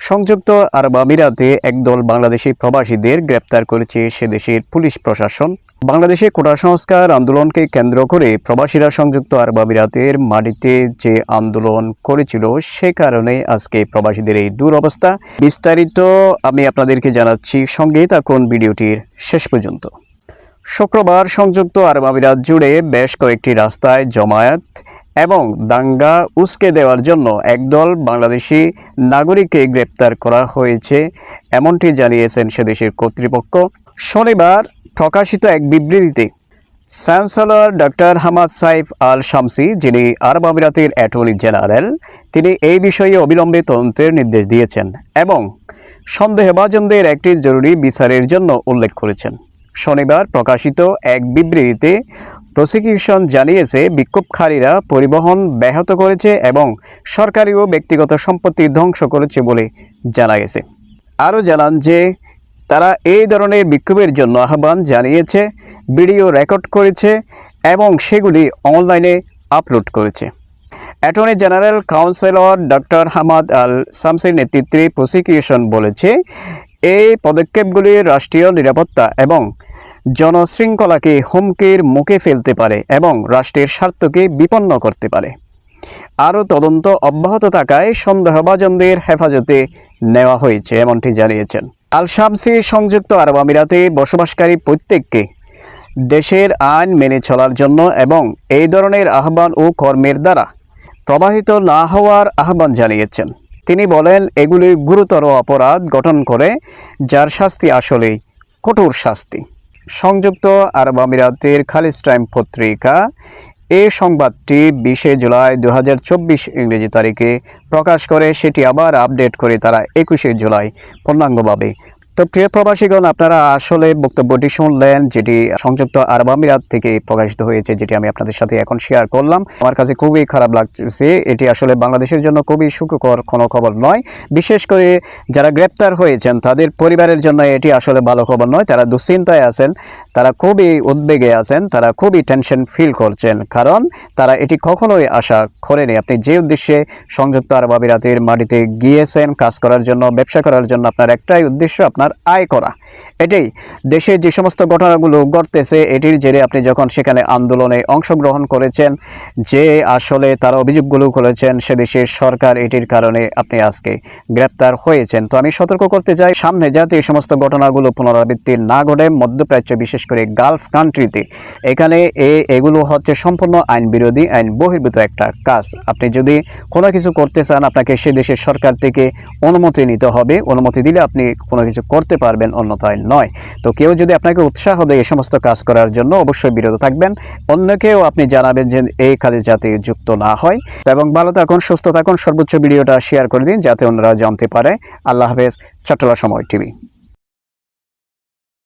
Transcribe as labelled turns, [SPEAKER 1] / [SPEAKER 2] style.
[SPEAKER 1] সংযুক্ত আরব আমিরাতে একদল বাংলাদেশি প্রবাসীদের গ্রেপ্তার করেছে সে দেশের পুলিশ প্রশাসন। বাংলাদেশে কোটা সংস্কার আন্দোলনকে কেন্দ্র করে প্রবাসীরা সংযুক্ত আরব আমিরাতের মাটিতে যে আন্দোলন করেছিল, সে কারণে আজকে প্রবাসীদের এই দুরবস্থা। বিস্তারিত আমি আপনাদেরকে জানাচ্ছি সঙ্গে থাকুন ভিডিওটির শেষ পর্যন্ত। শুক্রবার সংযুক্ত আরব আমিরাত জুড়ে বেশ কয়েকটি রাস্তায় জমায়েত এবং দাঙ্গা উস্কে দেওয়ার জন্য একদল বাংলাদেশি নাগরিককে গ্রেপ্তার করা হয়েছে, এমনটি জানিয়েছেন সেদেশের কর্তৃপক্ষ। শনিবার প্রকাশিত এক বিবৃতিতে chancellor doctor Hamad Saif Al Shamsi যিনি আরব আমিরাতের অ্যাটর্নি জেনারেল, তিনি এই বিষয়ে অবিলম্বে তদন্তের নির্দেশ দিয়েছেন এবং সন্দেহভাজনদের একটি জরুরি বিচারের জন্য উল্লেখ করেছেন। শনিবার প্রকাশিত এক বিবৃতিতে প্রসিকিউশন জানিয়েছে, বিক্ষোভকারীরা পরিবহন ব্যাহত করেছে এবং সরকারি ও ব্যক্তিগত সম্পত্তি ধ্বংস করেছে বলে জানা গেছে। আরও জানান যে, তারা এই ধরনের বিক্ষোভের জন্য আহ্বান জানিয়েছে, ভিডিও রেকর্ড করেছে এবং সেগুলি অনলাইনে আপলোড করেছে। Attorney general councillor doctor Hamad Al শামসির নেতৃত্বে প্রসিকিউশন বলেছে, এই পদক্ষেপগুলি রাষ্ট্রীয় নিরাপত্তা এবং জনশৃঙ্খলাকে হুমকির মুখে ফেলতে পারে এবং রাষ্ট্রের স্বার্থকে বিপন্ন করতে পারে। আরও তদন্ত অব্যাহত থাকায় সন্দেহভাজনদের হেফাজতে নেওয়া হয়েছে, এমনটি জানিয়েছেন। আল শামসি সংযুক্ত আরব আমিরাতে বসবাসকারী প্রত্যেককে দেশের আইন মেনে চলার জন্য এবং এই ধরনের আহ্বান ও কর্মের দ্বারা প্রবাহিত না হওয়ার আহ্বান জানিয়েছেন। তিনি বলেন, এগুলি গুরুতর অপরাধ গঠন করে, যার শাস্তি আসলেই কঠোর শাস্তি। সংযুক্ত আরব আমিরাতের খালিজ টাইম পত্রিকা। এ সংবাদটি বিশে জুলাই দু হাজার চব্বিশ ইংরেজি তারিখে প্রকাশ করে, সেটি আবার আপডেট করে তারা একুশে জুলাই পূর্ণাঙ্গভাবে। তো প্রিয় প্রবাসীগণ, আপনারা আসলে বক্তব্যটি শুনলেন, যেটি সংযুক্ত আরব আমিরাত থেকে প্রকাশিত হয়েছে, যেটি আমি আপনাদের সাথে এখন শেয়ার করলাম। আমার কাছে খুবই খারাপ লাগছে, এটি আসলে বাংলাদেশের জন্য খুবই সুখকর কোনো খবর নয়। বিশেষ করে যারা গ্রেপ্তার হয়েছেন, তাদের পরিবারের জন্য এটি আসলে ভালো খবর নয়। তারা দুশ্চিন্তায় আছেন। তারা খুবই উদ্বেগে আছেন, তারা খুবই টেনশন ফিল করছেন, কারণ তারা এটি কখনোই আশা করেনি। আপনি যে উদ্দেশ্যে সংযুক্ত আরব আমিরাতের মাটিতে গিয়েছেন, কাজ করার জন্য, ব্যবসা করার জন্য, আপনার একটাই উদ্দেশ্য, আপনার আয় করা। এটাই দেশে যে সমস্ত ঘটনাগুলো ঘটতেছে, এটির জেরে আপনি যখন সেখানে আন্দোলনে অংশগ্রহণ করেছেন, যে আসলে তারা অভিযোগগুলো করেছেন, সে দেশের সরকার এটির কারণে আপনি আজকে গ্রেপ্তার হয়েছেন। তো আমি সতর্ক করতে চাই, সামনে যাতে এই সমস্ত ঘটনাগুলো পুনরাবৃত্তি না ঘটে, মধ্যপ্রাচ্য বিশেষ করে গালফ কান্ট্রিতে। এখানে এগুলো হচ্ছে সম্পূর্ণ আইন বিরোধী, আইন বহির্ভূত একটা কাজ। আপনি যদি কোনো কিছু করতে চান, আপনাকে সে দেশের সরকার থেকে অনুমতি নিতে হবে। অনুমতি দিলে আপনি কোনো কিছু করতে পারবেন, অন্যথায় নয়। তো কেউ যদি আপনাকে উৎসাহ দেয় এই সমস্ত কাজ করার জন্য, অবশ্যই বিরত থাকবেন। অন্যকেও আপনি জানাবেন যে এই কাজে যাতে যুক্ত না হয়। এবং ভালো থাকুন, সুস্থ থাকুন, সর্বোচ্চ ভিডিওটা শেয়ার করে দিন, যাতে অন্যরা জানতে পারে। আল্লাহ হাফেজ চট্টলা সময় টিভি।